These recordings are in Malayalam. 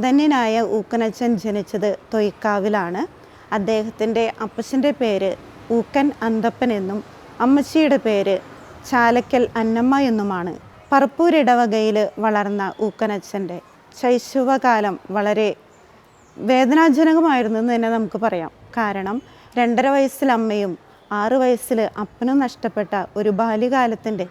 ധന്യനായ ഊക്കനച്ചൻ ജനിച്ചത് തൊയ്ക്കാവിലാണ്. അദ്ദേഹത്തിന്റെ അപ്പച്ചന്റെ പേര് ഊക്കൻ അന്തപ്പൻ എന്നും അമ്മച്ചിയുടെ പേര് ചാലക്കൽ അന്നമ്മ എന്നുമാണ്. പറപ്പൂരിടവകയിൽ വളർന്ന ഊക്കനച്ചന്റെ ശൈശവകാലം വളരെ വേദനാജനകമായിരുന്നു എന്ന് തന്നെ നമുക്ക് പറയാം. കാരണം രണ്ടര വയസ്സിൽ അമ്മയും ആറു വയസ്സിൽ അപ്പനും നഷ്ടപ്പെട്ട ഒരു ബാല്യകാലത്തിന്റെ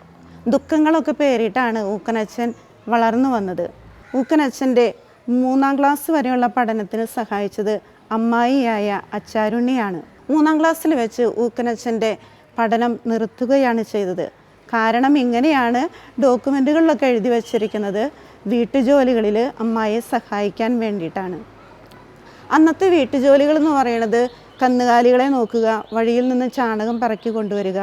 ദുഃഖങ്ങളൊക്കെ പേരിട്ടാണ് ഊക്കനച്ചൻ വളർന്നു വന്നത്. ഊക്കനച്ചന്റെ മൂന്നാം ക്ലാസ് വരെയുള്ള പഠനത്തിന് സഹായിച്ചത് അമ്മായിയായ അച്ചാരുണ്ണിയാണ്. മൂന്നാം ക്ലാസ്സിൽ വെച്ച് ഊക്കനച്ഛന്റെ പഠനം നിർത്തുകയാണ് ചെയ്തത്. കാരണം ഇങ്ങനെയാണ് ഡോക്യുമെന്റുകളിലൊക്കെ എഴുതി വച്ചിരിക്കുന്നത്. വീട്ടുജോലികളിൽ അമ്മായിയെ സഹായിക്കാൻ വേണ്ടിയിട്ടാണ്. അന്നത്തെ വീട്ടുജോലികൾ എന്ന് പറയുന്നത് കന്നുകാലികളെ നോക്കുക വഴിയിൽ നിന്ന് ചാണകം പറക്കി കൊണ്ടുവരിക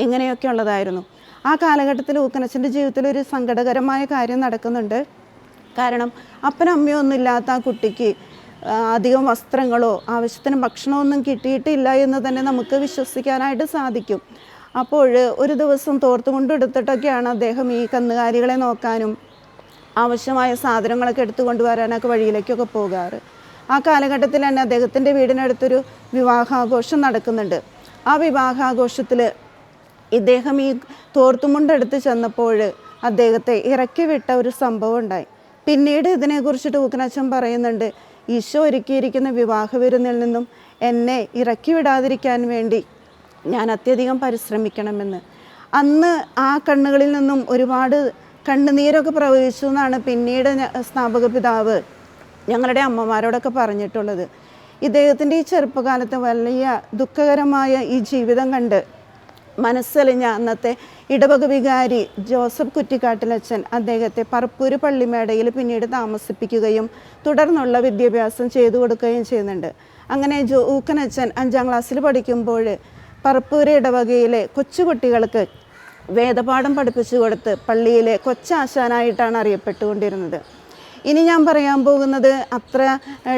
ഇങ്ങനെയൊക്കെ ഉള്ളതായിരുന്നു. ആ കാലഘട്ടത്തിൽ ഊക്കനച്ഛന്റെ ജീവിതത്തിൽ ഒരു സങ്കടകരമായ കാര്യം നടക്കുന്നുണ്ട്. കാരണം അപ്പനും അമ്മയോ ഒന്നും ഇല്ലാത്ത ആ കുട്ടിക്ക് അധികം വസ്ത്രങ്ങളോ ആവശ്യത്തിന് ഭക്ഷണമൊന്നും കിട്ടിയിട്ടില്ല എന്ന് തന്നെ നമുക്ക് വിശ്വസിക്കാനായിട്ട് സാധിക്കും. അപ്പോൾ ഒരു ദിവസം തോർത്തുകൊണ്ട് എടുത്തിട്ടൊക്കെയാണ് അദ്ദേഹം ഈ കന്നുകാലികളെ നോക്കാനും ആവശ്യമായ സാധനങ്ങളൊക്കെ എടുത്തു കൊണ്ടുവരാനൊക്കെ വഴിയിലേക്കൊക്കെ പോകാറ്. ആ കാലഘട്ടത്തിൽ തന്നെ അദ്ദേഹത്തിന്റെ വീടിനടുത്തൊരു വിവാഹാഘോഷം നടക്കുന്നുണ്ട്. ആ വിവാഹാഘോഷത്തിൽ ഇദ്ദേഹം ഈ തോർത്തുമുണ്ടെടുത്ത് ചെന്നപ്പോൾ അദ്ദേഹത്തെ ഇറക്കി വിട്ട ഒരു സംഭവം ഉണ്ടായി. പിന്നീട് ഇതിനെക്കുറിച്ചിട്ട് ഊക്കനച്ചൻ പറയുന്നുണ്ട് ഈശോ ഒരുക്കിയിരിക്കുന്ന വിവാഹ വിരുന്നിൽ നിന്നും എന്നെ ഇറക്കി വിടാതിരിക്കാൻ വേണ്ടി ഞാൻ അത്യധികം പരിശ്രമിക്കണമെന്ന്. അന്ന് ആ കണ്ണുകളിൽ നിന്നും ഒരുപാട് കണ്ണുനീരൊക്കെ പ്രവഹിച്ചു എന്നാണ് പിന്നീട് സ്ഥാപക പിതാവ് ഞങ്ങളുടെ അമ്മമാരോടൊക്കെ പറഞ്ഞിട്ടുള്ളത്. ഇദ്ദേഹത്തിന്റെ ഈ ചെറുപ്പകാലത്ത് വലിയ ദുഃഖകരമായ ഈ ജീവിതം കണ്ട് മനസ്സലിഞ്ഞ അന്നത്തെ ഇടവക വികാരി ജോസഫ് കുറ്റിക്കാട്ടിലച്ചൻ അദ്ദേഹത്തെ പറപ്പൂര് പള്ളിമേടയിൽ പിന്നീട് താമസിപ്പിക്കുകയും തുടർന്നുള്ള വിദ്യാഭ്യാസം ചെയ്തു കൊടുക്കുകയും ചെയ്യുന്നുണ്ട്. അങ്ങനെ ജോ ഊക്കനച്ചൻ അഞ്ചാം ക്ലാസ്സിൽ പഠിക്കുമ്പോൾ പറപ്പൂര് ഇടവകയിലെ കൊച്ചുകുട്ടികൾക്ക് വേദപാഠം പഠിപ്പിച്ചു കൊടുത്ത് പള്ളിയിലെ കൊച്ചാശാനായിട്ടാണ് അറിയപ്പെട്ടുകൊണ്ടിരുന്നത്. ഇനി ഞാൻ പറയാൻ പോകുന്നത് അത്ര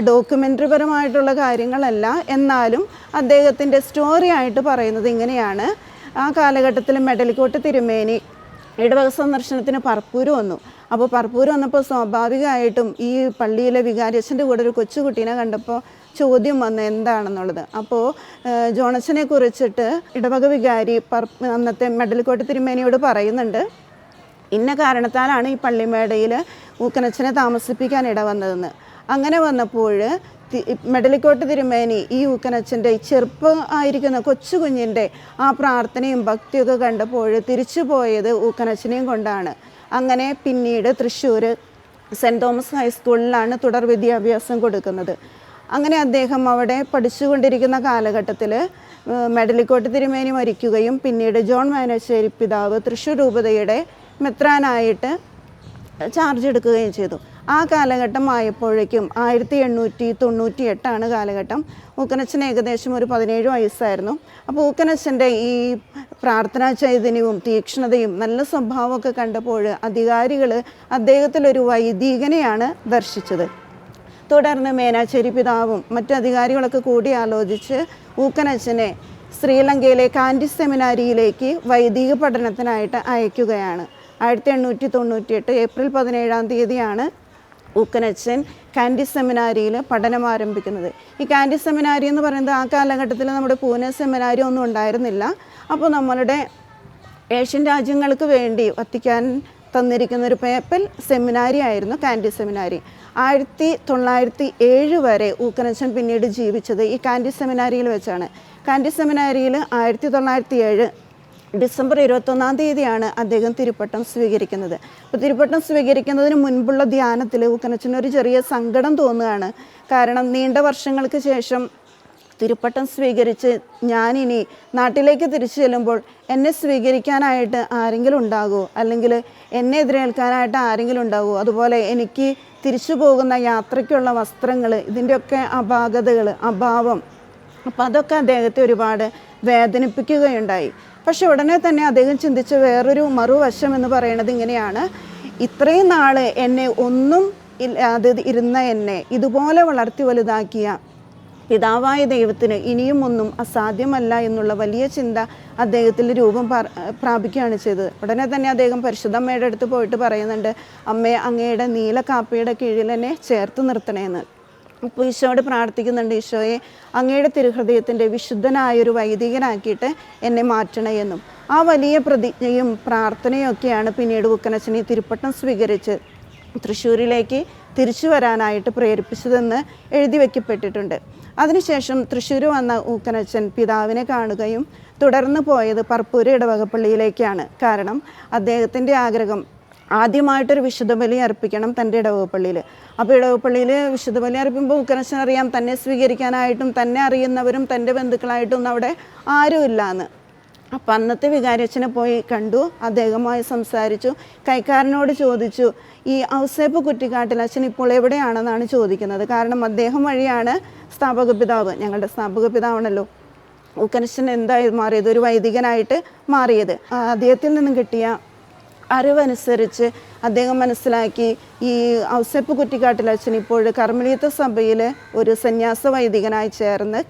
ഡോക്യുമെന്ററി പരമായിട്ടുള്ള കാര്യങ്ങളല്ല. എന്നാലും അദ്ദേഹത്തിന്റെ സ്റ്റോറി ആയിട്ട് പറയുന്നത് ഇങ്ങനെയാണ്. ആ കാലഘട്ടത്തിൽ മെഡലിക്കോട്ട് തിരുമേനി ഇടവക സന്ദർശനത്തിന് പർപ്പൂര് വന്നു. അപ്പോൾ പർപ്പൂര് വന്നപ്പോൾ സ്വാഭാവികമായിട്ടും ഈ പള്ളിയിലെ വികാരിയച്ഛന്റെ കൂടെ ഒരു കൊച്ചുകുട്ടീനെ കണ്ടപ്പോൾ ചോദ്യം വന്ന് എന്താണെന്നുള്ളത്? അപ്പോൾ ജോണച്ചനെ കുറിച്ചിട്ട് ഇടവക വികാരി പർ അന്നത്തെ മെഡലിക്കോട്ട് തിരുമേനിയോട് പറയുന്നുണ്ട് ഇന്ന കാരണത്താലാണ് ഈ പള്ളിമേടയിൽ ഊക്കനച്ഛനെ താമസിപ്പിക്കാൻ ഇടവന്നതെന്ന്. അങ്ങനെ വന്നപ്പോൾ മെഡലിക്കോട്ട് തിരുമേനി ഈ ഊക്കനച്ഛന്റെ ചെറുപ്പം ആയിരിക്കുന്ന കൊച്ചു കുഞ്ഞിന്റെ ആ പ്രാർത്ഥനയും ഭക്തിയൊക്കെ കണ്ടപ്പോൾ തിരിച്ചു പോയത് ഊക്കനച്ഛനെയും കൊണ്ടാണ്. അങ്ങനെ പിന്നീട് തൃശ്ശൂർ സെന്റ് തോമസ് ഹൈസ്കൂളിലാണ് തുടർ വിദ്യാഭ്യാസം കൊടുക്കുന്നത്. അങ്ങനെ അദ്ദേഹം അവിടെ പഠിച്ചുകൊണ്ടിരിക്കുന്ന കാലഘട്ടത്തിൽ മെഡലിക്കോട്ട് തിരുമേനി മരിക്കുകയും പിന്നീട് ജോൺ മാനശ്ശേരി പിതാവ് തൃശ്ശൂർ രൂപതയുടെ മെത്രാനായിട്ട് ചാർജ് എടുക്കുകയും ചെയ്തു. ആ കാലഘട്ടം ആയപ്പോഴേക്കും ആയിരത്തി എണ്ണൂറ്റി തൊണ്ണൂറ്റി എട്ടാണ് കാലഘട്ടം. ഊക്കനച്ചൻ ഏകദേശം ഒരു പതിനേഴ് വയസ്സായിരുന്നു. അപ്പോൾ ഊക്കനച്ചന്റെ ഈ പ്രാർത്ഥനാ ചൈതന്യവും തീക്ഷ്ണതയും നല്ല സ്വഭാവമൊക്കെ കണ്ടപ്പോൾ അധികാരികൾ അദ്ദേഹത്തിലൊരു വൈദികനെയാണ് ദർശിച്ചത്. തുടർന്ന് മേനാച്ചേരി പിതാവും മറ്റു അധികാരികളൊക്കെ കൂടി ആലോചിച്ച് ഊക്കനച്ചനെ ശ്രീലങ്കയിലെ കാൻഡി സെമിനാരിയിലേക്ക് വൈദിക പഠനത്തിനായിട്ട് അയക്കുകയാണ്. ആയിരത്തി എണ്ണൂറ്റി തൊണ്ണൂറ്റി എട്ട് ഏപ്രിൽ പതിനേഴാം തീയതിയാണ് ഊക്കനച്ചൻ കാൻഡി സെമിനാരിയിൽ പഠനം ആരംഭിക്കുന്നത്. ഈ കാൻഡി സെമിനാരി എന്ന് പറയുന്നത് ആ കാലഘട്ടത്തിൽ നമ്മുടെ പൂനെ സെമിനാരി ഒന്നും ഉണ്ടായിരുന്നില്ല. അപ്പോൾ നമ്മളുടെ ഏഷ്യൻ രാജ്യങ്ങൾക്ക് വേണ്ടി വത്തിക്കാൻ തന്നിരിക്കുന്ന ഒരു പേപ്പൽ സെമിനാരി ആയിരുന്നു കാൻഡി സെമിനാരി. ആയിരത്തി തൊള്ളായിരത്തി ഏഴ് വരെ ഊക്കനച്ചൻ പിന്നീട് ജീവിച്ചത് ഈ കാൻഡി സെമിനാരിയിൽ വെച്ചാണ്. കാൻഡി സെമിനാരിയിൽ ആയിരത്തി തൊള്ളായിരത്തി ഏഴ് ഡിസംബർ ഇരുപത്തൊന്നാം തീയതിയാണ് അദ്ദേഹം തിരുപ്പട്ടം സ്വീകരിക്കുന്നത്. അപ്പോൾ തിരുപ്പട്ടം സ്വീകരിക്കുന്നതിന് മുൻപുള്ള ധ്യാനത്തിൽ ഉക്കനച്ചനൊരു ചെറിയ സങ്കടം തോന്നുകയാണ്. കാരണം നീണ്ട വർഷങ്ങൾക്ക് ശേഷം തിരുപ്പട്ടം സ്വീകരിച്ച് ഞാനിനി നാട്ടിലേക്ക് തിരിച്ചു ചെല്ലുമ്പോൾ എന്നെ സ്വീകരിക്കാനായിട്ട് ആരെങ്കിലും ഉണ്ടാകുമോ അല്ലെങ്കിൽ എന്നെ എതിരേൽക്കാനായിട്ട് ആരെങ്കിലും ഉണ്ടാകുമോ അതുപോലെ എനിക്ക് തിരിച്ചു പോകുന്ന യാത്രയ്ക്കുള്ള വസ്ത്രങ്ങൾ ഇതിന്റെയൊക്കെ അപാകതകൾ അഭാവം. അപ്പോൾ അതൊക്കെ അദ്ദേഹത്തെ ഒരുപാട് വേദനിപ്പിക്കുകയുണ്ടായി. പക്ഷെ ഉടനെ തന്നെ അദ്ദേഹം ചിന്തിച്ച വേറൊരു മറുവശം എന്ന് പറയുന്നത് ഇങ്ങനെയാണ്. ഇത്രയും നാൾ എന്നെ ഒന്നും അത് ഇരുന്ന എന്നെ ഇതുപോലെ വളർത്തി വലുതാക്കിയ പിതാവായ ദൈവത്തിന് ഇനിയും ഒന്നും അസാധ്യമല്ല എന്നുള്ള വലിയ ചിന്ത അദ്ദേഹത്തിൽ രൂപം പ്രാപിക്കുകയാണ് ചെയ്തത്. ഉടനെ തന്നെ അദ്ദേഹം പരിശുദ്ധമ്മയുടെ അടുത്ത് പോയിട്ട് പറയുന്നുണ്ട് അമ്മേ അങ്ങയുടെ നീല കാപ്പിയുടെ കീഴിൽ എന്നെ ചേർത്ത് നിർത്തണേന്ന്. അപ്പോൾ ഈശോയോട് പ്രാർത്ഥിക്കുന്നുണ്ട് ഈശോയെ അങ്ങയുടെ തിരുഹൃദയത്തിന്റെ വിശുദ്ധനായൊരു വൈദികനാക്കിയിട്ട് എന്നെ മാറ്റണയെന്നും ആ വലിയ പ്രതിജ്ഞയും പ്രാർത്ഥനയും ഒക്കെയാണ് പിന്നീട് ബുക്കനച്ഛനെ തിരുപ്പട്ടം സ്വീകരിച്ച് തൃശ്ശൂരിലേക്ക് തിരിച്ചു വരാനായിട്ട് പ്രേരിപ്പിച്ചതെന്ന് എഴുതി വയ്ക്കപ്പെട്ടിട്ടുണ്ട് അതിനുശേഷം തൃശ്ശൂർ വന്ന ഊക്കനച്ചൻ പിതാവിനെ കാണുകയും തുടർന്ന് പോയത് പർപ്പൂര് ഇടവകപ്പള്ളിയിലേക്കാണ്. കാരണം അദ്ദേഹത്തിന്റെ ആഗ്രഹം ആദ്യമായിട്ടൊരു വിശുദ്ധ ബലി അർപ്പിക്കണം തന്റെ ഇടവപ്പള്ളിയിൽ അപ്പോൾ ഇടവപ്പള്ളിയിൽ വിശുദ്ധ ബലി അർപ്പിക്കുമ്പോൾ ഉക്കനശ്ശൻ അറിയാം തന്നെ സ്വീകരിക്കാനായിട്ടും തന്നെ അറിയുന്നവരും തന്റെ ബന്ധുക്കളായിട്ടും അവിടെ ആരുമില്ല എന്ന് അപ്പം അന്നത്തെ വികാരച്ഛനെ പോയി കണ്ടു അദ്ദേഹമായി സംസാരിച്ചു കൈക്കാരനോട് ചോദിച്ചു ഈ ഔസേപ്പ് കുറ്റിക്കാട്ടിൽ അച്ഛൻ ഇപ്പോൾ എവിടെയാണെന്നാണ് ചോദിക്കുന്നത്? കാരണം അദ്ദേഹം വഴിയാണ് സ്ഥാപക പിതാവ് ഞങ്ങളുടെ സ്ഥാപക പിതാവാണല്ലോ ഉക്കനശ്ശൻ എന്തായി മാറിയത്? ഒരു വൈദികനായിട്ട് മാറിയത്. അദ്ദേഹത്തിൽ നിന്നും കിട്ടിയ അറിവനുസരിച്ച് അദ്ദേഹം മനസ്സിലാക്കി ഈ ഔസപ്പ് കുറ്റിക്കാട്ടിൽ അച്ഛൻ ഇപ്പോൾ കർമ്മലീത്ത സഭയിൽ ഒരു സന്യാസ വൈദികനായി ചേർന്ന്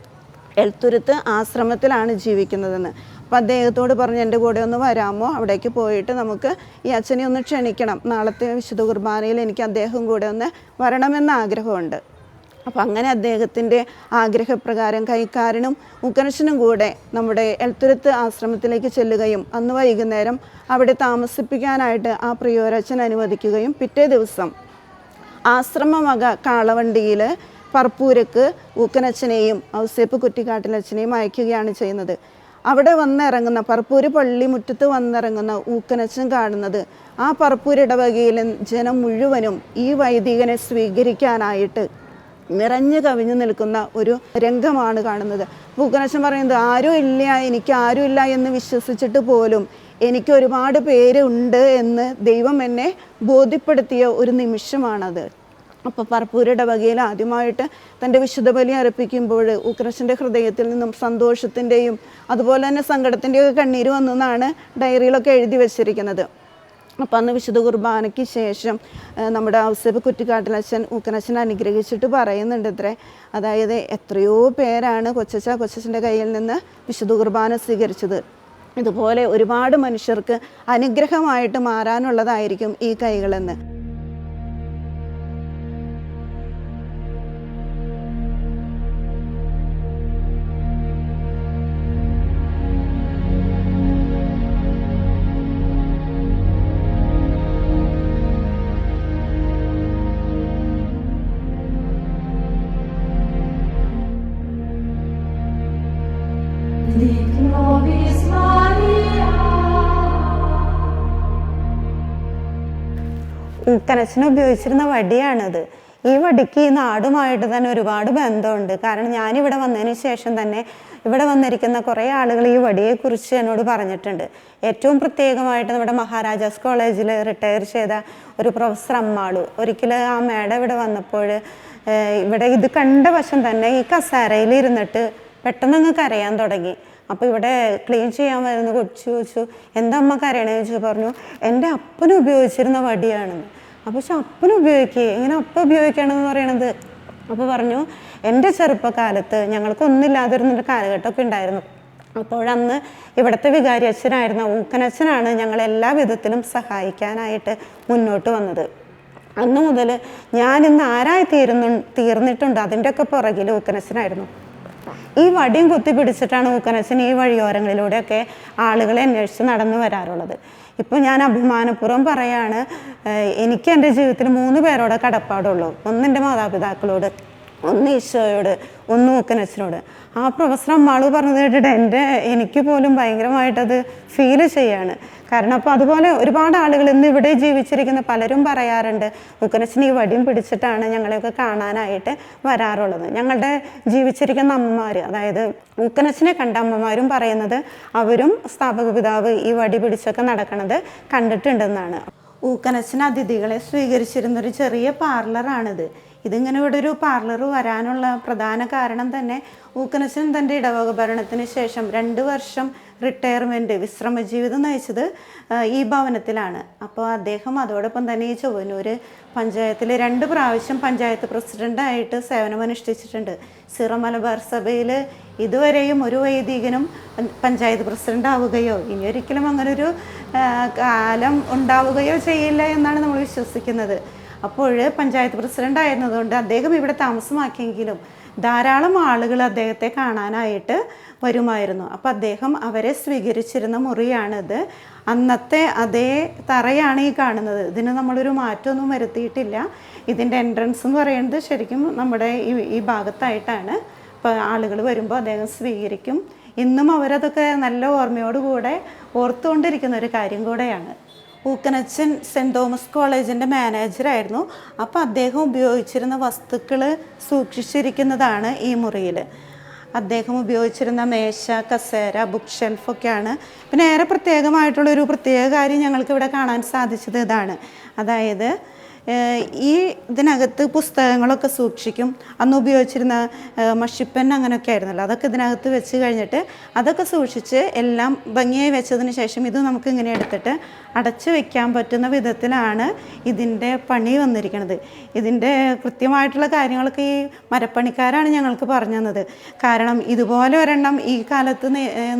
എൽത്തുരുത്ത് ആശ്രമത്തിലാണ് ജീവിക്കുന്നതെന്ന്. അപ്പം അദ്ദേഹത്തോട് പറഞ്ഞു എന്റെ കൂടെ ഒന്ന് വരാമോ? അവിടേക്ക് പോയിട്ട് നമുക്ക് ഈ അച്ഛനെ ഒന്ന് ക്ഷണിക്കണം. നാളത്തെ വിശുദ്ധ കുർബാനയിൽ എനിക്ക് അദ്ദേഹം കൂടെ ഒന്ന് വരണമെന്ന് ആഗ്രഹമുണ്ട്. അപ്പം അങ്ങനെ അദ്ദേഹത്തിന്റെ ആഗ്രഹപ്രകാരം കൈക്കാരനും മുക്കനശനും കൂടെ നമ്മുടെ എൽത്തുരത്ത് ആശ്രമത്തിലേക്ക് ചെല്ലുകയും അന്ന് വൈകുന്നേരം അവിടെ താമസിപ്പിക്കാനായിട്ട് ആ പ്രിയോരച്ചൻ അനുവദിക്കുകയും പിറ്റേ ദിവസം ആശ്രമമക കാളവണ്ടിയിൽ പറപ്പൂരക്ക് ഊക്കനച്ഛനെയും ഔസേപ്പ് കുറ്റിക്കാട്ടിലച്ഛനെയും അയക്കുകയാണ് ചെയ്യുന്നത്. അവിടെ വന്നിറങ്ങുന്ന പറപ്പൂര് പള്ളി മുറ്റത്ത് വന്നിറങ്ങുന്ന ഊക്കനച്ഛൻ കാണുന്നത് ആ പറപ്പൂര് ഇടവകയിലെ ജനം മുഴുവനും ഈ വൈദികനെ സ്വീകരിക്കാനായിട്ട് നിറഞ്ഞു കവിഞ്ഞു നിൽക്കുന്ന ഒരു രംഗമാണ് കാണുന്നത്. ഭൂക്കനശം പറയുന്നത് ആരും ഇല്ല എനിക്ക് ആരും ഇല്ല എന്ന് വിശ്വസിച്ചിട്ട് പോലും എനിക്ക് ഒരുപാട് പേരുണ്ട് എന്ന് ദൈവം എന്നെ ബോധ്യപ്പെടുത്തിയ ഒരു നിമിഷമാണത്. അപ്പോൾ പറപ്പൂരുടെ വകയിൽ ആദ്യമായിട്ട് തന്റെ വിശുദ്ധ ബലി അർപ്പിക്കുമ്പോൾ ഉക്രശന്റെ ഹൃദയത്തിൽ നിന്നും സന്തോഷത്തിന്റെയും അതുപോലെ തന്നെ സങ്കടത്തിന്റെയും ഒക്കെ കണ്ണീര് വന്നെന്നാണ് ഡയറിയിലൊക്കെ എഴുതി വച്ചിരിക്കുന്നത്. അപ്പം അന്ന് വിശുദ്ധ കുർബാനയ്ക്ക് ശേഷം നമ്മുടെ ഔസേബ് കുറ്റിക്കാട്ടിലച്ഛൻ ഊക്കനച്ഛൻ അനുഗ്രഹിച്ചിട്ട് പറയുന്നുണ്ട് ഇത്രേ അതായത് എത്രയോ പേരാണ് കൊച്ചച്ച കൊച്ചച്ഛന്റെ കയ്യിൽ നിന്ന് വിശുദ്ധ കുർബാന സ്വീകരിച്ചത്. ഇതുപോലെ ഒരുപാട് മനുഷ്യർക്ക് അനുഗ്രഹമായിട്ട് മാറാനുള്ളതായിരിക്കും ഈ കൈകളെന്ന്. ഊക്കനച്ഛൻ ഉപയോഗിച്ചിരുന്ന വടിയാണത്. ഈ വടിക്ക് ഈ നാടുമായിട്ട് തന്നെ ഒരുപാട് ബന്ധമുണ്ട്. കാരണം ഞാനിവിടെ വന്നതിന് ശേഷം തന്നെ ഇവിടെ വന്നിരിക്കുന്ന കുറേ ആളുകൾ ഈ വടിയെക്കുറിച്ച് എന്നോട് പറഞ്ഞിട്ടുണ്ട്. ഏറ്റവും പ്രത്യേകമായിട്ട് നമ്മുടെ മഹാരാജാസ് കോളേജിൽ റിട്ടയർ ചെയ്ത ഒരു പ്രൊഫസർ അമ്മാളു. ഒരിക്കൽ ആ മേഡം ഇവിടെ വന്നപ്പോൾ ഇവിടെ ഇത് കണ്ട വശം തന്നെ ഈ കസാരയിൽ ഇരുന്നിട്ട് പെട്ടെന്ന് അങ്ങ് കരയാൻ തുടങ്ങി. അപ്പോൾ ഇവിടെ ക്ലീൻ ചെയ്യാൻ വരുന്ന കൊച്ചു ചോദിച്ചു എന്താ അമ്മ കരയണേ? ചോദിച്ചു പറഞ്ഞു എന്റെ അപ്പൻ ഉപയോഗിച്ചിരുന്ന വടിയാണെന്ന്. അപ്പോൾ പക്ഷെ അപ്പൻ ഉപയോഗിക്കുക ഇങ്ങനെ അപ്പ ഉപയോഗിക്കണമെന്ന് പറയണത്? അപ്പോൾ പറഞ്ഞു എന്റെ ചെറുപ്പകാലത്ത് ഞങ്ങൾക്കൊന്നില്ലാതിരുന്നൊരു കാലഘട്ടമൊക്കെ ഉണ്ടായിരുന്നു. അപ്പോഴന്ന് ഇവിടുത്തെ വികാരി അച്ഛനായിരുന്ന ഊക്കനച്ഛനാണ് ഞങ്ങളെല്ലാ വിധത്തിലും സഹായിക്കാനായിട്ട് മുന്നോട്ട് വന്നത്. അന്ന് മുതൽ ഞാൻ ഇന്ന് ആരായി തീരുന്നു തീർന്നിട്ടുണ്ട് അതിന്റെയൊക്കെ പുറകിൽ ഊക്കനച്ഛനായിരുന്നു. ഈ വടിയും കുത്തി പിടിച്ചിട്ടാണ് ഊക്കനച്ഛൻ ഈ വഴിയോരങ്ങളിലൂടെയൊക്കെ ആളുകളെ അന്വേഷിച്ച് നടന്നു വരാറുള്ളത്. ഇപ്പോൾ ഞാൻ അഭിമാനപൂർവം പറയാണ് എനിക്ക് എന്റെ ജീവിതത്തിൽ മൂന്ന് പേരോടെ കടപ്പാടുള്ളൂ. ഒന്ന് എന്റെ മാതാപിതാക്കളോട് ഒന്ന് ഈശോയോട് ഒന്ന് ഊക്കനച്ചനോട് ആ പ്രൊഫസർ അമ്മാളു പറഞ്ഞത് കേട്ടിട്ട് എന്റെ എനിക്ക് പോലും ഭയങ്കരമായിട്ടത് ഫീൽ ചെയ്യാണ്. കാരണം അപ്പോൾ അതുപോലെ ഒരുപാട് ആളുകൾ ഇന്ന് ഇവിടെ ജീവിച്ചിരിക്കുന്ന പലരും പറയാറുണ്ട് ഊക്കനച്ഛൻ ഈ വടിയും പിടിച്ചിട്ടാണ് ഞങ്ങളെയൊക്കെ കാണാനായിട്ട് വരാറുള്ളത്. ഞങ്ങളുടെ ജീവിച്ചിരിക്കുന്ന അമ്മമാർ അതായത് ഊക്കനച്ഛനെ കണ്ട അമ്മമാരും പറയുന്നത് അവരും സ്ഥാപക പിതാവ് ഈ വടി പിടിച്ചൊക്കെ നടക്കുന്നത് കണ്ടിട്ടുണ്ടെന്നാണ്. ഊക്കനച്ഛൻ അതിഥികളെ സ്വീകരിച്ചിരുന്ന ഒരു ചെറിയ പാർലറാണിത് ഇതിങ്ങനെ ഇവിടെ ഒരു പാർലർ വരാനുള്ള പ്രധാന കാരണം തന്നെ ഊക്കനച്ഛൻ തന്റെ ഇടവക ഭരണത്തിന് ശേഷം രണ്ട് വർഷം റിട്ടയർമെന്റ് വിശ്രമ ജീവിതം നയിച്ചത് ഈ ഭവനത്തിലാണ്. അപ്പോൾ അദ്ദേഹം അതോടൊപ്പം തന്നെ ഈ ചൊവ്വനൂർ പഞ്ചായത്തിൽ രണ്ട് പ്രാവശ്യം പഞ്ചായത്ത് പ്രസിഡന്റായിട്ട് സേവനമനുഷ്ഠിച്ചിട്ടുണ്ട്. സിറ മലബാർ സഭയിൽ ഇതുവരെയും ഒരു വൈദികനും പഞ്ചായത്ത് പ്രസിഡന്റ് ആവുകയോ ഇനി ഒരിക്കലും അങ്ങനൊരു കാലം ഉണ്ടാവുകയോ ചെയ്യില്ല എന്നാണ് നമ്മൾ വിശ്വസിക്കുന്നത്. അപ്പോൾ പഞ്ചായത്ത് പ്രസിഡന്റ് ആയിരുന്നതുകൊണ്ട് അദ്ദേഹം ഇവിടെ താമസമാക്കിയെങ്കിലും ധാരാളം ആളുകൾ അദ്ദേഹത്തെ കാണാനായിട്ട് വരുമായിരുന്നു. അപ്പം അദ്ദേഹം അവരെ സ്വീകരിച്ചിരുന്ന മുറിയാണിത്. അന്നത്തെ അതേ തറയാണ് ഈ കാണുന്നത്. ഇതിന് നമ്മളൊരു മാറ്റമൊന്നും വരുത്തിയിട്ടില്ല. ഇതിന്റെ എൻട്രൻസ് എന്ന് പറയുന്നത് ശരിക്കും നമ്മുടെ ഈ ഈ ഭാഗത്തായിട്ടാണ്. ഇപ്പോൾ ആളുകൾ വരുമ്പോൾ അദ്ദേഹം സ്വീകരിക്കും. ഇന്നും അവരതൊക്കെ നല്ല ഓർമ്മയോടുകൂടെ ഓർത്തുകൊണ്ടിരിക്കുന്ന ഒരു കാര്യം കൂടെയാണ്. ഊക്കനച്ചൻ സെന്റ് തോമസ് കോളേജിന്റെ മാനേജറായിരുന്നു അപ്പോൾ അദ്ദേഹം ഉപയോഗിച്ചിരുന്ന വസ്തുക്കൾ സൂക്ഷിച്ചിരിക്കുന്നതാണ് ഈ മുറിയിൽ അദ്ദേഹം ഉപയോഗിച്ചിരുന്ന മേശ കസേര ബുക്ക് ഷെൽഫൊക്കെയാണ് പിന്നെ ഏറെ പ്രത്യേകമായിട്ടുള്ളൊരു പ്രത്യേക കാര്യം ഞങ്ങൾക്ക് ഇവിടെ കാണാൻ സാധിച്ചത് ഇതാണ്. അതായത് ഈ ഇതിനകത്ത് പുസ്തകങ്ങളൊക്കെ സൂക്ഷിക്കും. അന്ന് ഉപയോഗിച്ചിരുന്ന മഷിപ്പൻ അങ്ങനെയൊക്കെ ആയിരുന്നല്ലോ. അതൊക്കെ ഇതിനകത്ത് വെച്ച് കഴിഞ്ഞിട്ട് അതൊക്കെ സൂക്ഷിച്ച് എല്ലാം ഭംഗിയായി വെച്ചതിന് ശേഷം ഇത് നമുക്ക് ഇങ്ങനെ എടുത്തിട്ട് അടച്ചു വെക്കാൻ പറ്റുന്ന വിധത്തിലാണ് ഇതിന്റെ പണി വന്നിരിക്കുന്നത് ഇതിന്റെ കൃത്യമായിട്ടുള്ള കാര്യങ്ങളൊക്കെ ഈ മരപ്പണിക്കാരാണ് ഞങ്ങൾക്ക് പറഞ്ഞു തന്നത്. കാരണം ഇതുപോലെ ഒരെണ്ണം ഈ കാലത്ത്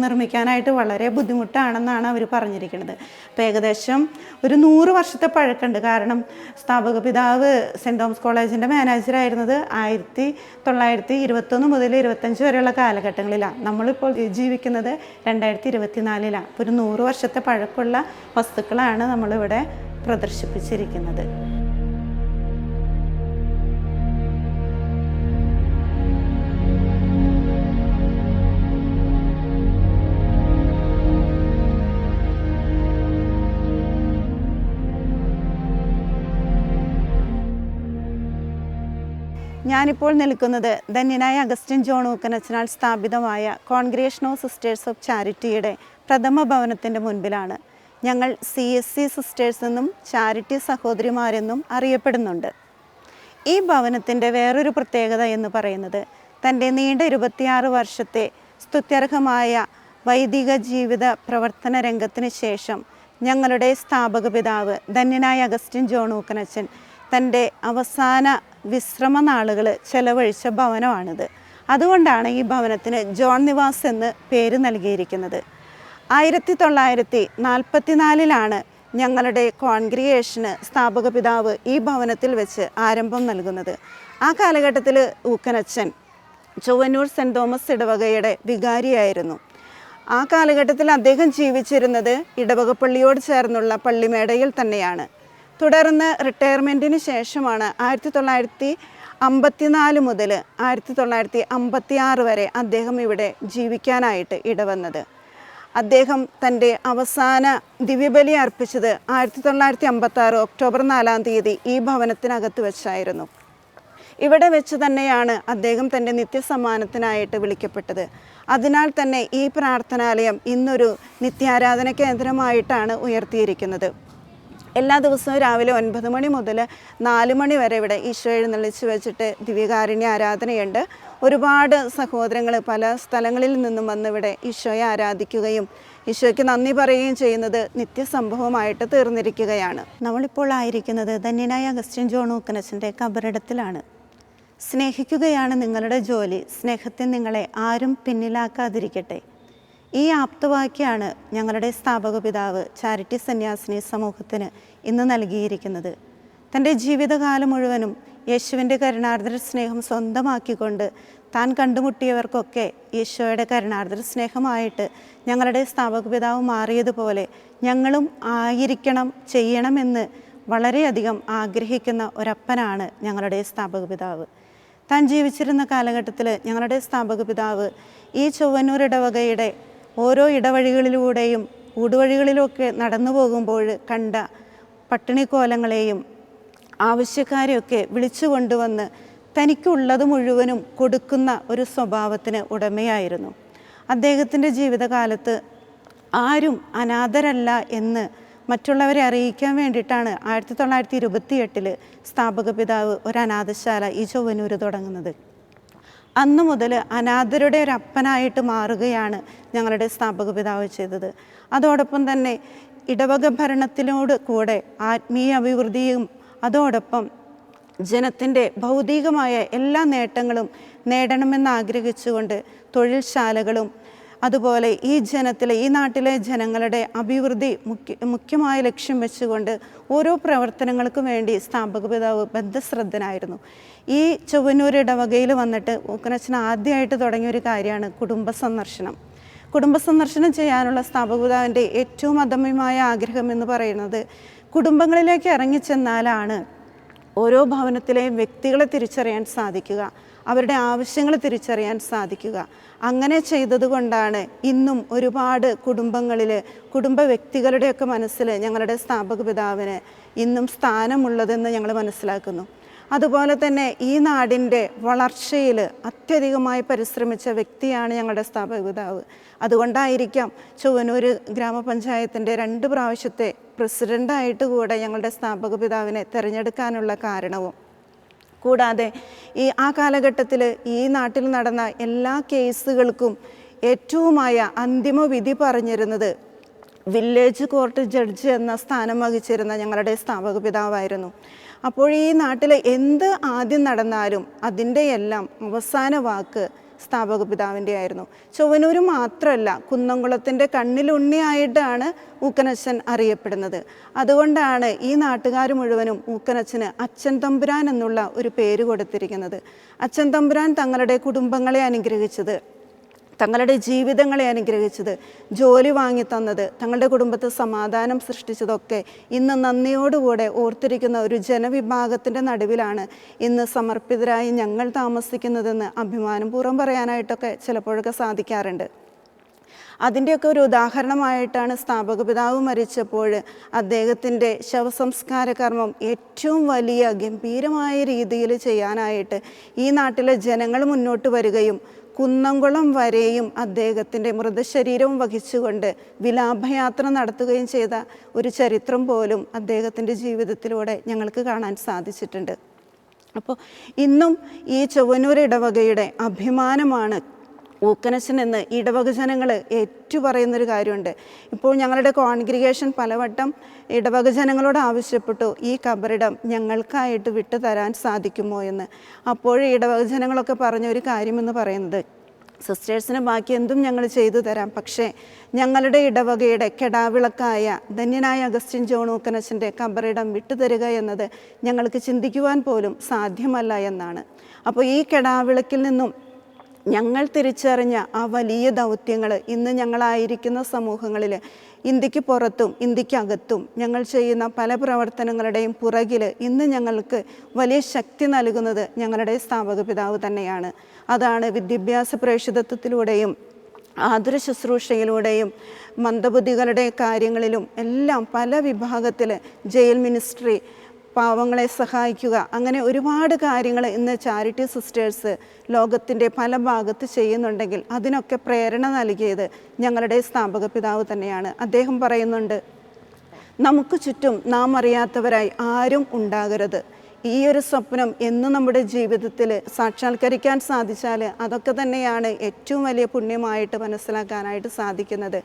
നിർമ്മിക്കാനായിട്ട് വളരെ ബുദ്ധിമുട്ടാണെന്നാണ് അവർ പറഞ്ഞിരിക്കുന്നത് അപ്പോൾ ഏകദേശം ഒരു നൂറ് വർഷത്തെ പഴക്കമുണ്ട്. കാരണം സ്ഥാപക പിതാവ് സെന്റ് തോമസ് കോളേജിന്റെ മാനേജറായിരുന്നത് ആയിരത്തി തൊള്ളായിരത്തി ഇരുപത്തൊന്ന് മുതൽ ഇരുപത്തഞ്ച് വരെയുള്ള കാലഘട്ടങ്ങളിലാണ്. നമ്മളിപ്പോൾ ജീവിക്കുന്നത് രണ്ടായിരത്തി ഇരുപത്തിനാലിലാണ്. അപ്പോൾ ഒരു നൂറ് വർഷത്തെ പഴക്കമുള്ള വസ്തുക്കളാണ് നമ്മളിവിടെ പ്രദർശിപ്പിച്ചിരിക്കുന്നത്. ഞാനിപ്പോൾ നിൽക്കുന്നത് ധന്യനായ അഗസ്റ്റിൻ ജോൺ ഊക്കനച്ചനാൽ സ്ഥാപിതമായ കോൺഗ്രേഷൻ ഓഫ് സിസ്റ്റേഴ്സ് ഓഫ് ചാരിറ്റിയുടെ പ്രഥമ ഭവനത്തിന്റെ മുൻപിലാണ്. ഞങ്ങൾ സി എസ് സി സിസ്റ്റേഴ്സ് എന്നും ചാരിറ്റി സഹോദരിമാരെന്നും അറിയപ്പെടുന്നുണ്ട്. ഈ ഭവനത്തിന്റെ വേറൊരു പ്രത്യേകത എന്ന് പറയുന്നത് തന്റെ നീണ്ട ഇരുപത്തിയാറ് വർഷത്തെ സ്തുത്യർഹമായ വൈദിക ജീവിത പ്രവർത്തന രംഗത്തിന് ശേഷം ഞങ്ങളുടെ സ്ഥാപക പിതാവ് ധന്യനായ അഗസ്റ്റിൻ ജോൺ ഊക്കനച്ചൻ തന്റെ അവസാന വിശ്രമ നാളുകൾ ചെലവഴിച്ച ഭവനമാണിത്. അതുകൊണ്ടാണ് ഈ ഭവനത്തിന് ജോൺ നിവാസ് എന്ന് പേര് നൽകിയിരിക്കുന്നത്. ആയിരത്തി തൊള്ളായിരത്തി നാൽപ്പത്തിനാലിലാണ് ഞങ്ങളുടെ കോൺഗ്രിയേഷന് സ്ഥാപക പിതാവ് ഈ ഭവനത്തിൽ വെച്ച് ആരംഭം നൽകുന്നത്. ആ കാലഘട്ടത്തിൽ ഊക്കനച്ചൻ ചൊവ്വന്നൂർ സെന്റ് തോമസ് ഇടവകയുടെ വികാരിയായിരുന്നു. ആ കാലഘട്ടത്തിൽ അദ്ദേഹം ജീവിച്ചിരുന്നത് ഇടവകപ്പള്ളിയോട് ചേർന്നുള്ള പള്ളിമേടയിൽ തന്നെയാണ്. തുടർന്ന് റിട്ടയർമെന്റിന് ശേഷമാണ് ആയിരത്തി തൊള്ളായിരത്തി അമ്പത്തിനാല് മുതൽ ആയിരത്തി തൊള്ളായിരത്തി അമ്പത്തി ആറ് വരെ അദ്ദേഹം ഇവിടെ ജീവിക്കാനായിട്ട് ഇടവന്നത്. അദ്ദേഹം തന്റെ അവസാന ദിവ്യബലി അർപ്പിച്ചത് ആയിരത്തി തൊള്ളായിരത്തി അമ്പത്തി ആറ് ഒക്ടോബർ നാലാം തീയതി ഈ ഭവനത്തിനകത്ത് വെച്ചായിരുന്നു. ഇവിടെ വെച്ച് തന്നെയാണ് അദ്ദേഹം തന്റെ നിത്യസമ്മാനത്തിനായിട്ട് വിളിക്കപ്പെട്ടത്. അതിനാൽ തന്നെ ഈ പ്രാർത്ഥനാലയം ഇന്നൊരു നിത്യാരാധന കേന്ദ്രമായിട്ടാണ് ഉയർത്തിയിരിക്കുന്നത്. എല്ലാ ദിവസവും രാവിലെ ഒൻപത് മണി മുതൽ നാല് മണി വരെ ഇവിടെ ഈശോ എഴുന്നള്ളിച്ച് വെച്ചിട്ട് ദിവ്യകാരുണ്യ ആരാധനയുണ്ട്. ഒരുപാട് സഹോദരങ്ങൾ പല സ്ഥലങ്ങളിൽ നിന്നും വന്ന് ഇവിടെ ഈശോയെ ആരാധിക്കുകയും ഈശോയ്ക്ക് നന്ദി പറയുകയും ചെയ്യുന്നത് നിത്യസംഭവമായിട്ട് തീർന്നിരിക്കുകയാണ്. നമ്മളിപ്പോൾ ആയിരിക്കുന്നത് ധന്യനായ അഗസ്റ്റ്യൻ ജോൺ ഊക്കനച്ചന്റെ കബറിടത്തിലാണ്. സ്നേഹിക്കുകയാണ് നിങ്ങളുടെ ജോലി. സ്നേഹത്തിൽ നിങ്ങളെ ആരും പിന്നിലാക്കാതിരിക്കട്ടെ. ഈ ആപ്തവാക്യാണ് ഞങ്ങളുടെ സ്ഥാപക പിതാവ് ചാരിറ്റി സന്യാസിനി സമൂഹത്തിന് ഇന്ന് നൽകിയിരിക്കുന്നത്. തന്റെ ജീവിതകാലം മുഴുവനും യേശുവിന്റെ കരുണാർദ്ര സ്നേഹം സ്വന്തമാക്കിക്കൊണ്ട് താൻ കണ്ടുമുട്ടിയവർക്കൊക്കെ ഈശോയുടെ കരുണാർദ്ര സ്നേഹമായിട്ട് ഞങ്ങളുടെ സ്ഥാപക പിതാവ് മാറിയതുപോലെ ഞങ്ങളും ആയിരിക്കണം ചെയ്യണമെന്ന് വളരെയധികം ആഗ്രഹിക്കുന്ന ഒരപ്പനാണ് ഞങ്ങളുടെ സ്ഥാപക പിതാവ്. താൻ ജീവിച്ചിരുന്ന കാലഘട്ടത്തിൽ ഞങ്ങളുടെ സ്ഥാപക പിതാവ് ഈ ചൊവ്വന്നൂർ ഇടവകയുടെ ഓരോ ഇടവഴികളിലൂടെയും ഊടുവഴികളിലൊക്കെ നടന്നു പോകുമ്പോൾ കണ്ട പട്ടിണിക്കോലങ്ങളെയും ആവശ്യക്കാരെയൊക്കെ വിളിച്ചു കൊണ്ടുവന്ന് തനിക്കുള്ളത് മുഴുവനും കൊടുക്കുന്ന ഒരു സ്വഭാവത്തിന് ഉടമയായിരുന്നു. അദ്ദേഹത്തിന്റെ ജീവിതകാലത്ത് ആരും അനാഥരല്ല എന്ന് മറ്റുള്ളവരെ അറിയിക്കാൻ വേണ്ടിയിട്ടാണ് ആയിരത്തി തൊള്ളായിരത്തി ഇരുപത്തിയെട്ടിൽ സ്ഥാപക പിതാവ് ഒരു അനാഥശാല ഈ ചൊവ്വനൂർ തുടങ്ങുന്നത്. അന്നു മുതൽ അനാഥരുടെ ഒരു അപ്പനായിട്ട് മാറുകയാണ് ഞങ്ങളുടെ സ്ഥാപക പിതാവ് ചെയ്തത്. അതോടൊപ്പം തന്നെ ഇടവക ഭരണത്തിനോട് കൂടെ ആത്മീയ അഭിവൃദ്ധിയും അതോടൊപ്പം ജനത്തിന്റെ ഭൗതികമായ എല്ലാ നേട്ടങ്ങളും നേടണമെന്ന് ആഗ്രഹിച്ചുകൊണ്ട് തൊഴിൽശാലകളും അതുപോലെ ഈ ജനത്തിലെ ഈ നാട്ടിലെ ജനങ്ങളുടെ അഭിവൃദ്ധി മുഖ്യ മുഖ്യമായ ലക്ഷ്യം വെച്ചുകൊണ്ട് ഓരോ പ്രവർത്തനങ്ങൾക്കും വേണ്ടി സ്ഥാപക പിതാവ് ബദ്ധശ്രദ്ധനായിരുന്നു. ഈ ചൊവ്വന്നൂർ ഇടവകയിൽ വന്നിട്ട് ഊക്കനച്ഛൻ ആദ്യമായിട്ട് തുടങ്ങിയ ഒരു കാര്യമാണ് കുടുംബ സന്ദർശനം. കുടുംബ സന്ദർശനം ചെയ്യാനുള്ള സ്ഥാപകപിതാവിന്റെ ഏറ്റവും അദമ്യമായ ആഗ്രഹം എന്ന് പറയുന്നത് കുടുംബങ്ങളിലേക്ക് ഇറങ്ങിച്ചെന്നാലാണ് ഓരോ ഭവനത്തിലെയും വ്യക്തികളെ തിരിച്ചറിയാൻ സാധിക്കുക. അവരുടെ ആവശ്യങ്ങൾ തിരിച്ചറിയാൻ സാധിക്കുക. അങ്ങനെ ചെയ്തതുകൊണ്ടാണ് ഇന്നും ഒരുപാട് കുടുംബങ്ങളിൽ കുടുംബ വ്യക്തികളുടെയൊക്കെ മനസ്സിൽ ഞങ്ങളുടെ സ്ഥാപക പിതാവിന് ഇന്നും സ്ഥാനമുള്ളതെന്ന് ഞങ്ങൾ മനസ്സിലാക്കുന്നു. അതുപോലെ തന്നെ ഈ നാടിന്റെ വളർച്ചയിൽ അത്യധികമായി പരിശ്രമിച്ച വ്യക്തിയാണ് ഞങ്ങളുടെ സ്ഥാപക പിതാവ്. അതുകൊണ്ടായിരിക്കാം ചുവനൂർ ഗ്രാമപഞ്ചായത്തിന്റെ രണ്ട് പ്രാവശ്യത്തെ പ്രസിഡന്റായിട്ട് കൂടെ ഞങ്ങളുടെ സ്ഥാപക പിതാവിനെ തിരഞ്ഞെടുക്കാനുള്ള കാരണവും. കൂടാതെ ഈ ആ കാലഘട്ടത്തിൽ ഈ നാട്ടിൽ നടന്ന എല്ലാ കേസുകൾക്കും ഏറ്റവുമായ അന്തിമ വിധി പറഞ്ഞിരുന്നത് വില്ലേജ് കോർട്ട് ജഡ്ജ് എന്ന സ്ഥാനം വഹിച്ചിരുന്ന ഞങ്ങളുടെ സ്ഥാപക പിതാവായിരുന്നു. അപ്പോൾ ഈ നാട്ടിലെ എന്ത് ആദ്യം നടന്നാലും അതിന്റെ എല്ലാം അവസാന വാക്ക് സ്ഥാപക പിതാവിന്റെ ആയിരുന്നു. ചൊവ്വനൂർ മാത്രമല്ല കുന്നംകുളത്തിന്റെ കണ്ണിലുണ്ണിയായിട്ടാണ് ഊക്കനച്ഛൻ അറിയപ്പെടുന്നത്. അതുകൊണ്ടാണ് ഈ നാട്ടുകാർ മുഴുവനും ഊക്കനച്ഛന് അച്ഛൻ തമ്പുരാൻ എന്നുള്ള ഒരു പേര് കൊടുത്തിരിക്കുന്നത്. അച്ഛൻ തമ്പുരാൻ തങ്ങളുടെ കുടുംബങ്ങളെ അനുഗ്രഹിച്ചത് തങ്ങളുടെ ജീവിതങ്ങളെ അനുഗ്രഹിച്ചത് ജോലി വാങ്ങി തന്നത് തങ്ങളുടെ കുടുംബത്തിൽ സമാധാനം സൃഷ്ടിച്ചതൊക്കെ ഇന്ന് നന്ദിയോടുകൂടെ ഓർത്തിരിക്കുന്ന ഒരു ജനവിഭാഗത്തിന്റെ നടുവിലാണ് ഇന്ന് സമർപ്പിതരായി ഞങ്ങൾ താമസിക്കുന്നതെന്ന് അഭിമാനപൂർവം പറയാനായിട്ടൊക്കെ ചിലപ്പോഴൊക്കെ സാധിക്കാറുണ്ട്. അതിന്റെയൊക്കെ ഒരു ഉദാഹരണമായിട്ടാണ് സ്ഥാപക പിതാവ് മരിച്ചപ്പോൾ അദ്ദേഹത്തിന്റെ ശവസംസ്കാര കർമ്മം ഏറ്റവും വലിയ ഗംഭീരമായ രീതിയിൽ ചെയ്യാനായിട്ട് ഈ നാട്ടിലെ ജനങ്ങൾ മുന്നോട്ട് വരികയും കുന്നംകുളം വരെയും അദ്ദേഹത്തിന്റെ മൃതശരീരവും വഹിച്ചുകൊണ്ട് വിലാപയാത്ര നടത്തുകയും ചെയ്ത ഒരു ചരിത്രം പോലും അദ്ദേഹത്തിന്റെ ജീവിതത്തിലൂടെ ഞങ്ങൾക്ക് കാണാൻ സാധിച്ചിട്ടുണ്ട്. അപ്പോൾ ഇന്നും ഈ ചൊവ്വനൂർ ഇടവകയുടെ അഭിമാനമാണ് ഊക്കനച്ചൻ എന്ന് ഇടവക ജനങ്ങൾ ഏറ്റുപറയുന്നൊരു കാര്യമുണ്ട്. ഇപ്പോൾ ഞങ്ങളുടെ കോൺഗ്രിഗേഷൻ പലവട്ടം ഇടവക ജനങ്ങളോട് ആവശ്യപ്പെട്ടു ഈ കബറിടം ഞങ്ങൾക്കായിട്ട് വിട്ടു തരാൻ സാധിക്കുമോ? എന്ന്. അപ്പോൾ ഇടവക ജനങ്ങളൊക്കെ പറഞ്ഞ ഒരു കാര്യമെന്ന് പറയുന്നത് സിസ്റ്റേഴ്സിന് ബാക്കി എന്തും ഞങ്ങൾ ചെയ്തു തരാം. പക്ഷേ ഞങ്ങളുടെ ഇടവകയുടെ കെടാവിളക്കായ ധന്യനായ അഗസ്റ്റിൻ ജോൺ ഊക്കനച്ചന്റെ കബറിടം വിട്ടുതരിക എന്നത് ഞങ്ങൾക്ക് ചിന്തിക്കുവാൻ പോലും സാധ്യമല്ല എന്നാണ്. അപ്പോൾ ഈ കെടാവിളക്കിൽ നിന്നും ഞങ്ങൾ തിരിച്ചറിഞ്ഞ ആ വലിയ ദൗത്യങ്ങൾ ഇന്ന് ഞങ്ങളായിരിക്കുന്ന സമൂഹങ്ങളിൽ ഇന്ത്യയ്ക്ക് പുറത്തും ഇന്ത്യക്കകത്തും ഞങ്ങൾ ചെയ്യുന്ന പല പ്രവർത്തനങ്ങളുടെയും പുറകിൽ ഇന്ന് ഞങ്ങൾക്ക് വലിയ ശക്തി നൽകുന്നത് ഞങ്ങളുടെ സ്ഥാപക പിതാവ് തന്നെയാണ്. അതാണ് വിദ്യാഭ്യാസ പ്രേഷിതത്വത്തിലൂടെയും ആതുര ശുശ്രൂഷയിലൂടെയും മന്ദബുദ്ധികളുടെ കാര്യങ്ങളിലും എല്ലാം പല വിഭാഗത്തിൽ ജയിൽ മിനിസ്ട്രി പാവങ്ങളെ സഹായിക്കുക. അങ്ങനെ ഒരുപാട് കാര്യങ്ങൾ ഇന്ന് ചാരിറ്റി സിസ്റ്റേഴ്സ് ലോകത്തിന്റെ പല ഭാഗത്ത് ചെയ്യുന്നുണ്ടെങ്കിൽ അതിനൊക്കെ പ്രേരണ നൽകിയത് ഞങ്ങളുടെ സ്ഥാപക പിതാവ് തന്നെയാണ്. അദ്ദേഹം പറയുന്നുണ്ട് നമുക്ക് ചുറ്റും നാം അറിയാത്തവരായി ആരും ഉണ്ടാകരുത്. ഈ ഒരു സ്വപ്നം എന്ന് നമ്മുടെ ജീവിതത്തിൽ സാക്ഷാത്കരിക്കാൻ സാധിച്ചാൽ അതൊക്കെ തന്നെയാണ് ഏറ്റവും വലിയ പുണ്യമായിട്ട് മനസ്സിലാക്കാനായിട്ട് സാധിക്കുന്നത്.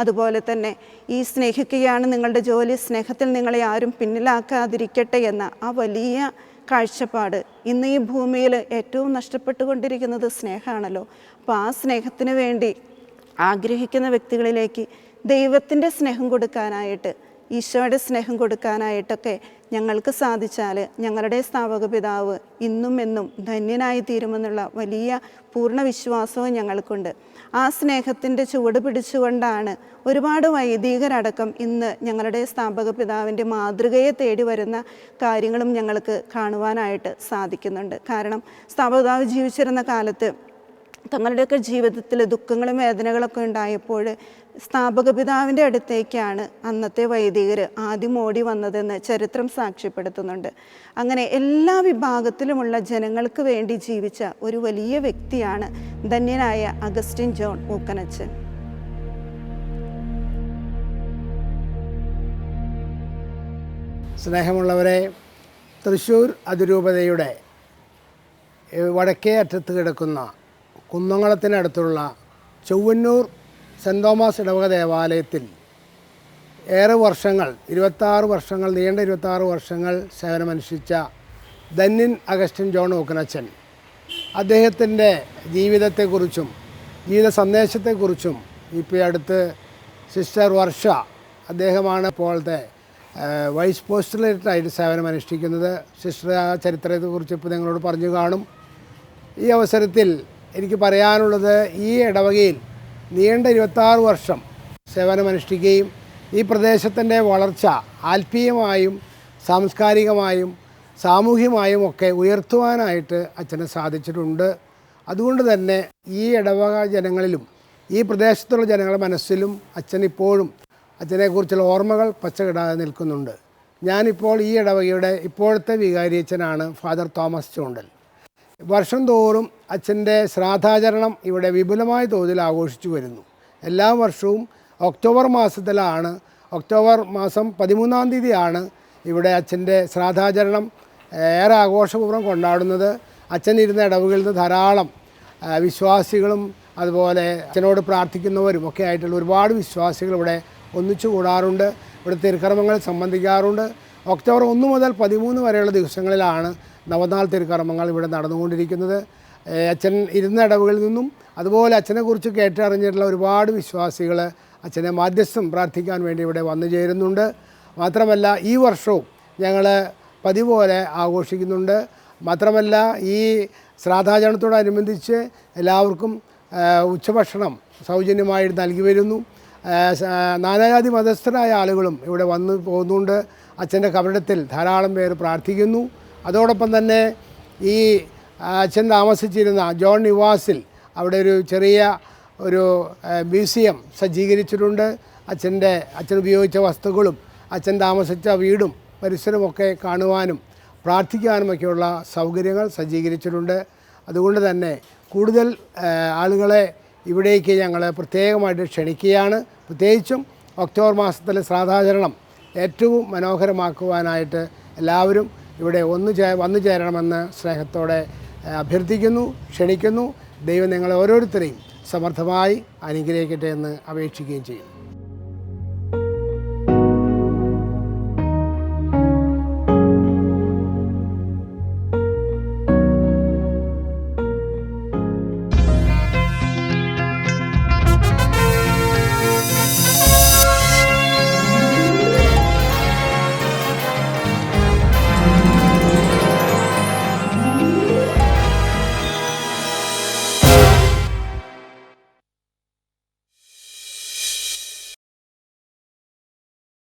അതുപോലെ തന്നെ ഈ സ്നേഹിക്കുകയാണ് നിങ്ങളുടെ ജോലി സ്നേഹത്തിൽ നിങ്ങളെ ആരും പിന്നിലാക്കാതിരിക്കട്ടെ എന്ന ആ വലിയ കാഴ്ചപ്പാട് ഇന്ന് ഈ ഭൂമിയിൽ ഏറ്റവും നഷ്ടപ്പെട്ടുകൊണ്ടിരിക്കുന്നത് സ്നേഹമാണല്ലോ. അപ്പോൾ ആ സ്നേഹത്തിന് വേണ്ടി ആഗ്രഹിക്കുന്ന വ്യക്തികളിലേക്ക് ദൈവത്തിന്റെ സ്നേഹം കൊടുക്കാനായിട്ട് ഈശോയുടെ സ്നേഹം കൊടുക്കാനായിട്ടൊക്കെ ഞങ്ങൾക്ക് സാധിച്ചാൽ ഞങ്ങളുടെ സ്ഥാപക പിതാവ് ഇന്നും എന്നും ധന്യനായി തീരുമെന്നുള്ള വലിയ പൂർണ വിശ്വാസവും ഞങ്ങൾക്കുണ്ട്. ആ സ്നേഹത്തിന്റെ ചുവട് പിടിച്ചുകൊണ്ടാണ് ഒരുപാട് വൈദികരടക്കം ഇന്ന് ഞങ്ങളുടെ സ്ഥാപക പിതാവിന്റെ മാതൃകയെ തേടി വരുന്ന കാര്യങ്ങളും ഞങ്ങൾക്ക് കാണുവാനായിട്ട് സാധിക്കുന്നുണ്ട്. കാരണം സ്ഥാപക പിതാവ് ജീവിച്ചിരുന്ന കാലത്ത് തങ്ങളുടെയൊക്കെ ജീവിതത്തിൽ ദുഃഖങ്ങളും വേദനകളൊക്കെ ഉണ്ടായപ്പോൾ സ്ഥാപക പിതാവിന്റെ അടുത്തേക്കാണ് അന്നത്തെ വൈദികർ ആദ്യം ഓടി വന്നതെന്ന് ചരിത്രം സാക്ഷ്യപ്പെടുത്തുന്നുണ്ട്. അങ്ങനെ എല്ലാ വിഭാഗത്തിലുമുള്ള ജനങ്ങൾക്ക് വേണ്ടി ജീവിച്ച ഒരു വലിയ വ്യക്തിയാണ് ധന്യനായ അഗസ്റ്റിൻ ജോൺ മൂക്കനച്ചൻ സ്നേഹമുള്ളവരെ തൃശ്ശൂർ അതിരൂപതയുടെ വടക്കേ അറ്റത്ത് കിടക്കുന്ന കുന്നംകുളത്തിനടുത്തുള്ള ചൊവ്വന്നൂർ സെന്റ് തോമസ് ഇടവക ദേവാലയത്തിൽ ഏറെ വർഷങ്ങൾ ഇരുപത്താറ് വർഷങ്ങൾ നീണ്ട ഇരുപത്താറ് വർഷങ്ങൾ സേവനമനുഷ്ഠിച്ച ധന്യൻ അഗസ്റ്റിൻ ജോൺ ഓക്കനച്ചൻ. അദ്ദേഹത്തിന്റെ ജീവിതത്തെക്കുറിച്ചും ജീവിത സന്ദേശത്തെക്കുറിച്ചും ഇപ്പോൾ അടുത്ത് സിസ്റ്റർ വർഷ അദ്ദേഹമാണ് ഇപ്പോഴത്തെ വൈസ് പോസ്റ്റലേറ്റായിട്ട് സേവനം അനുഷ്ഠിക്കുന്നത് സിസ്റ്റർ ആ ചരിത്രത്തെക്കുറിച്ച് ഇപ്പോൾ നിങ്ങളോട് പറഞ്ഞു കാണും. ഈ അവസരത്തിൽ എനിക്ക് പറയാനുള്ളത് ഈ ഇടവകയിൽ നീണ്ട ഇരുപത്താറ് വർഷം സേവനമനുഷ്ഠിക്കുകയും ഈ പ്രദേശത്തിന്റെ വളർച്ച ആത്മീയമായും സാംസ്കാരികമായും സാമൂഹ്യമായും ഒക്കെ ഉയർത്തുവാനായിട്ട് അച്ഛന് സാധിച്ചിട്ടുണ്ട്. അതുകൊണ്ട് തന്നെ ഈ ഇടവക ജനങ്ങളിലും ഈ പ്രദേശത്തുള്ള ജനങ്ങളുടെ മനസ്സിലും അച്ഛൻ ഇപ്പോഴും അച്ഛനെക്കുറിച്ചുള്ള ഓർമ്മകൾ പച്ചകിടാതെ നിൽക്കുന്നുണ്ട്. ഞാനിപ്പോൾ ഈ ഇടവകയുടെ ഇപ്പോഴത്തെ വികാരിയച്ഛനാണ് ഫാദർ തോമസ് ചൂണ്ടൽ. വർഷം തോറും അച്ഛന്റെ ശ്രാദ്ധാചരണം ഇവിടെ വിപുലമായ തോതിൽ ആഘോഷിച്ചു വരുന്നു. എല്ലാ വർഷവും ഒക്ടോബർ മാസത്തിലാണ് ഒക്ടോബർ മാസം പതിമൂന്നാം തീയതിയാണ് ഇവിടെ അച്ഛന്റെ ശ്രാദ്ധാചരണം ഏറെ ആഘോഷപൂർവം കൊണ്ടാടുന്നത്. അച്ഛൻ ഇരുന്ന ഇടവുകളിൽ നിന്ന് ധാരാളം വിശ്വാസികളും അതുപോലെ അച്ഛനോട് പ്രാർത്ഥിക്കുന്നവരും ഒക്കെ ആയിട്ടുള്ള ഒരുപാട് വിശ്വാസികൾ ഇവിടെ ഒന്നിച്ചു കൂടാറുണ്ട്. ഇവിടെ തിരുക്കർമ്മങ്ങളിൽ സംബന്ധിക്കാറുണ്ട്. ഒക്ടോബർ ഒന്ന് മുതൽ പതിമൂന്ന് വരെയുള്ള ദിവസങ്ങളിലാണ് നവനാൾ തിരുക്കർമ്മങ്ങൾ ഇവിടെ നടന്നുകൊണ്ടിരിക്കുന്നത്. അച്ഛൻ ഇരുന്ന ഇടവുകളിൽ നിന്നും അതുപോലെ അച്ഛനെക്കുറിച്ച് കേട്ടറിഞ്ഞിട്ടുള്ള ഒരുപാട് വിശ്വാസികൾ അച്ഛനെ മാധ്യസ്ഥം പ്രാർത്ഥിക്കാൻ വേണ്ടി ഇവിടെ വന്നു ചേരുന്നുണ്ട്. മാത്രമല്ല ഈ വർഷവും ഞങ്ങൾ പതിപോലെ പോലെ ആഘോഷിക്കുന്നുണ്ട്. മാത്രമല്ല ഈ ശ്രാദ്ധാചരണത്തോടനുബന്ധിച്ച് എല്ലാവർക്കും ഉച്ചഭക്ഷണം സൗജന്യമായി നൽകി വരുന്നു. നാനാജാതി മതസ്ഥരായ ആളുകളും ഇവിടെ വന്ന് പോകുന്നുണ്ട്. അച്ഛന്റെ കബറിടത്തിൽ ധാരാളം പേർ പ്രാർത്ഥിക്കുന്നു. അതോടൊപ്പം തന്നെ ഈ അച്ഛൻ താമസിച്ചിരുന്ന ജോൺ നിവാസിൽ അവിടെ ഒരു ചെറിയ ഒരു മ്യൂസിയം സജ്ജീകരിച്ചിട്ടുണ്ട്. അച്ഛന്റെ അച്ഛൻ ഉപയോഗിച്ച വസ്തുക്കളും അച്ഛൻ താമസിച്ച വീടും പരിസരമൊക്കെ കാണുവാനും പ്രാർത്ഥിക്കാനുമൊക്കെയുള്ള സൗകര്യങ്ങൾ സജ്ജീകരിച്ചിട്ടുണ്ട്. അതുകൊണ്ട് തന്നെ കൂടുതൽ ആളുകളെ ഇവിടേക്ക് ഞങ്ങൾ പ്രത്യേകമായിട്ട് ക്ഷണിക്കുകയാണ്. പ്രത്യേകിച്ചും ഒക്ടോബർ മാസത്തിലെ ശ്രാദ്ധാചരണം ഏറ്റവും മനോഹരമാക്കുവാനായിട്ട് എല്ലാവരും ഇവിടെ ഒന്ന് ചേ വന്നു ചേരണമെന്ന് സ്നേഹത്തോടെ അഭ്യർത്ഥിക്കുന്നു ക്ഷണിക്കുന്നു. ദൈവം നിങ്ങളെ ഓരോരുത്തരെയും സമർത്ഥമായി അനുഗ്രഹിക്കട്ടെ എന്ന് അപേക്ഷിക്കുകയും ചെയ്യുന്നു.